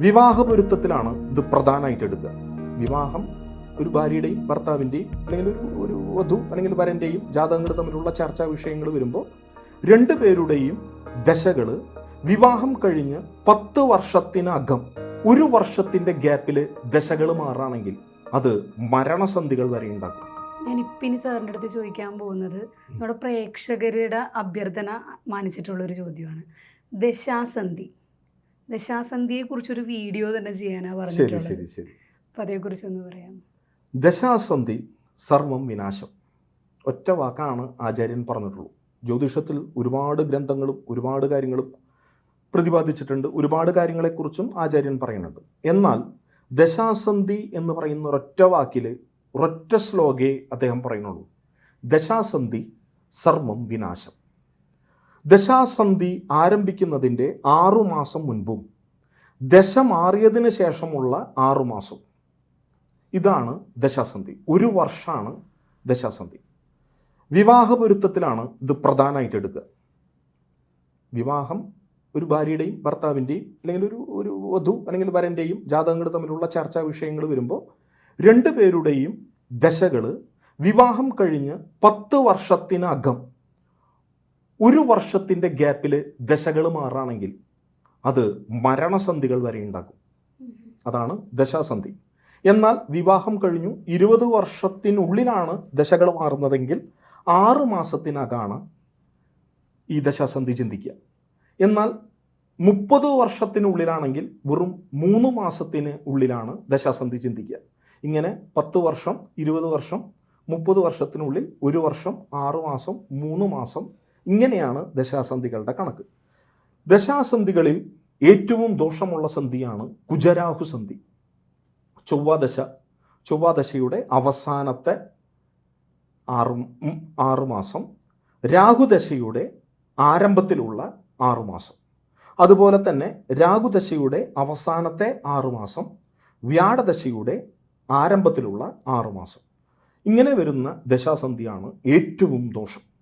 വിവാഹ പൊരുത്തത്തിലാണ് ഇത് പ്രധാനമായിട്ട് എടുക്കുക. വിവാഹം ഒരു ഭാര്യയുടെയും ഭർത്താവിന്റെയും അല്ലെങ്കിൽ ഒരു ഒരു വധു അല്ലെങ്കിൽ വരന്റെയും ജാതകങ്ങൾ തമ്മിലുള്ള ചർച്ചാ വിഷയങ്ങൾ വരുമ്പോൾ രണ്ടു പേരുടെയും ദശകൾ വിവാഹം കഴിഞ്ഞ് പത്ത് വർഷത്തിനകം ഒരു വർഷത്തിന്റെ ഗ്യാപ്പിൽ ദശകൾ മാറാണെങ്കിൽ അത് മരണസന്ധികൾ വരെ ഉണ്ടാക്കും. ഞാൻ ഇപ്പം ഇനി സാറിന്റെ അടുത്ത് ചോദിക്കാൻ പോകുന്നത് നമ്മുടെ പ്രേക്ഷകരുടെ അഭ്യർത്ഥന മാനിച്ചിട്ടുള്ള ഒരു ചോദ്യമാണ്. ദശാസന്ധി. ദശാസന്ധിയെ കുറിച്ചൊരു വീഡിയോ തന്നെ ചെയ്യാനാണ് ശരി പറഞ്ഞിട്ടുള്ളത്. ശരി ശരി. അപ്പം അതേക്കുറിച്ച് ഒന്ന് പറയാം. ദശാസന്ധി സർവം വിനാശം. ഒറ്റ വാക്കാണ് ആചാര്യൻ പറഞ്ഞിട്ടുള്ളൂ. ജ്യോതിഷത്തിൽ ഒരുപാട് ഗ്രന്ഥങ്ങളും ഒരുപാട് കാര്യങ്ങളും പ്രതിപാദിച്ചിട്ടുണ്ട്. ഒരുപാട് കാര്യങ്ങളെക്കുറിച്ചും ആചാര്യൻ പറയുന്നുണ്ട്. എന്നാൽ ദശാസന്ധി എന്ന് പറയുന്ന ഒരൊറ്റ വാക്കിൽ ഒരൊറ്റ ശ്ലോകേ അദ്ദേഹം പറയുന്നുള്ളൂ. ദശാസന്ധി സർവം വിനാശം. ദശാസന്ധി ആരംഭിക്കുന്നതിന്റെ ആറുമാസം മുൻപും ദശ മാറിയതിന് ശേഷമുള്ള ആറുമാസം ഇതാണ് ദശാസന്ധി. ഒരു വർഷമാണ് ദശാസന്ധി. വിവാഹ പൊരുത്തത്തിലാണ് ഇത് പ്രധാനമായിട്ട് എടുക്കുക. വിവാഹം ഒരു ഭാര്യയുടെയും ഭർത്താവിന്റെയും അല്ലെങ്കിൽ ഒരു ഒരു വധു അല്ലെങ്കിൽ വരന്റെയും ജാതകങ്ങൾ തമ്മിലുള്ള ചർച്ചാ വിഷയങ്ങൾ വരുമ്പോൾ രണ്ടു പേരുടെയും ദശകൾ വിവാഹം കഴിഞ്ഞ് പത്ത് വർഷത്തിനകം ഒരു വർഷത്തിന്റെ ഗ്യാപ്പിൽ ദശകൾ മാറുകയാണെങ്കിൽ അത് മരണസന്ധികൾ വരെ ഉണ്ടാകും. അതാണ് ദശാസന്ധി. എന്നാൽ വിവാഹം കഴിഞ്ഞു ഇരുപത് വർഷത്തിനുള്ളിലാണ് ദശകൾ മാറുന്നതെങ്കിൽ ആറ് മാസത്തിനകമാണ് ഈ ദശാസന്ധി ചിന്തിക്കുക. എന്നാൽ മുപ്പത് വർഷത്തിനുള്ളിലാണെങ്കിൽ വെറും മൂന്ന് മാസത്തിന് ഉള്ളിലാണ് ദശാസന്ധി ചിന്തിക്കുക. ഇങ്ങനെ പത്ത് വർഷം ഇരുപത് വർഷം മുപ്പത് വർഷത്തിനുള്ളിൽ ഒരു വർഷം ആറ് മാസം മൂന്ന് മാസം ഇങ്ങനെയാണ് ദശാസന്ധികളുടെ കണക്ക്. ദശാസന്ധികളിൽ ഏറ്റവും ദോഷമുള്ള സന്ധിയാണ് കുജരാഹു സന്ധി. ചൊവ്വാദശ ചൊവ്വാദശയുടെ അവസാനത്തെ ആറ് ആറുമാസം ആറ് മാസം രാഹുദശയുടെ ആരംഭത്തിലുള്ള ആറുമാസം അതുപോലെ തന്നെ രാഹുദശയുടെ അവസാനത്തെ ആറുമാസം വ്യാഴദശയുടെ ആരംഭത്തിലുള്ള ആറുമാസം ഇങ്ങനെ വരുന്ന ദശാസന്ധിയാണ് ഏറ്റവും ദോഷം.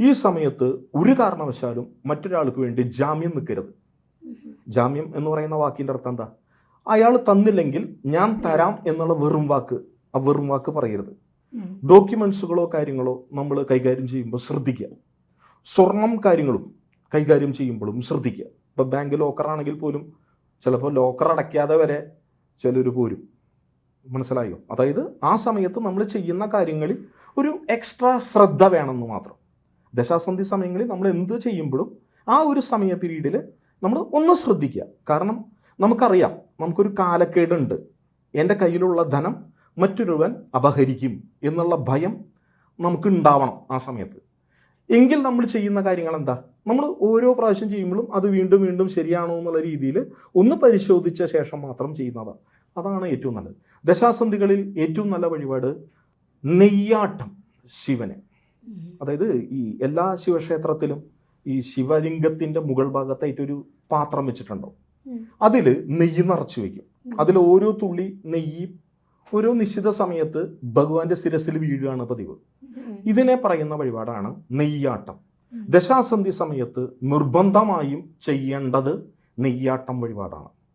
ഈ സമയത്ത് ഒരു കാരണവശാലും മറ്റൊരാൾക്ക് വേണ്ടി ജാമ്യം നിൽക്കരുത്. ജാമ്യം എന്ന് പറയുന്ന വാക്കിന്റെ അർത്ഥം എന്താ? അയാൾ തന്നില്ലെങ്കിൽ ഞാൻ തരാം എന്നുള്ള വെറും വാക്ക് ആ വെറും വാക്ക് പറയരുത്. ഡോക്യുമെന്റ്സുകളോ കാര്യങ്ങളോ നമ്മൾ കൈകാര്യം ചെയ്യുമ്പോൾ ശ്രദ്ധിക്കുക. സ്വർണം കാര്യങ്ങളും കൈകാര്യം ചെയ്യുമ്പോഴും ശ്രദ്ധിക്കുക. ഇപ്പോൾ ബാങ്ക് ലോക്കർ ആണെങ്കിൽ പോലും ചിലപ്പോൾ ലോക്കർ അടയ്ക്കാതെ വരെ ചിലർ പോരും. മനസ്സിലായോ? അതായത് ആ സമയത്ത് നമ്മൾ ചെയ്യുന്ന കാര്യങ്ങളിൽ ഒരു എക്സ്ട്രാ ശ്രദ്ധ വേണമെന്ന് മാത്രം. ദശാസന്ധി സമയങ്ങളിൽ നമ്മൾ എന്ത് ചെയ്യുമ്പോഴും ആ ഒരു സമയ പീരീഡിൽ നമ്മൾ ഒന്ന് ശ്രദ്ധിക്കുക. കാരണം നമുക്കറിയാം നമുക്കൊരു കാലക്കേടുണ്ട്. എന്റെ കയ്യിലുള്ള ധനം മറ്റൊരുവൻ അപഹരിക്കും എന്നുള്ള ഭയം നമുക്ക് ഉണ്ടാവണം ആ സമയത്ത്. എങ്കിൽ നമ്മൾ ചെയ്യുന്ന കാര്യങ്ങൾ എന്താ നമ്മൾ ഓരോ പ്രാവശ്യം ചെയ്യുമ്പോഴും അത് വീണ്ടും വീണ്ടും ശരിയാണോ എന്നുള്ള രീതിയിൽ ഒന്ന് പരിശോധിച്ച ശേഷം മാത്രം ചെയ്യുന്നതാണ്. അതാണ് ഏറ്റവും നല്ലത്. ദശാസന്ധികളിൽ ഏറ്റവും നല്ല വഴിപാട് നെയ്യാട്ടം ശിവന്. അതായത് ഈ എല്ലാ ശിവക്ഷേത്രത്തിലും ഈ ശിവലിംഗത്തിന്റെ മുകൾ ഭാഗത്തായിട്ട് ഒരു പാത്രം വെച്ചിട്ടുണ്ടാവും. അതിൽ അതിൽ നെയ്യ് നിറച്ചു വെക്കും. അതിൽ ഓരോ തുള്ളി നെയ്യ് ഓരോ നിശ്ചിത സമയത്ത് ഭഗവാന്റെ ശിരസിൽ വീഴുകയാണ് പതിവ്. ഇതിനെ പറയുന്ന വഴിപാടാണ് നെയ്യാട്ടം. ദശാസന്ധി സമയത്ത് നിർബന്ധമായും ചെയ്യേണ്ടത് നെയ്യാട്ടം വഴിപാടാണ്.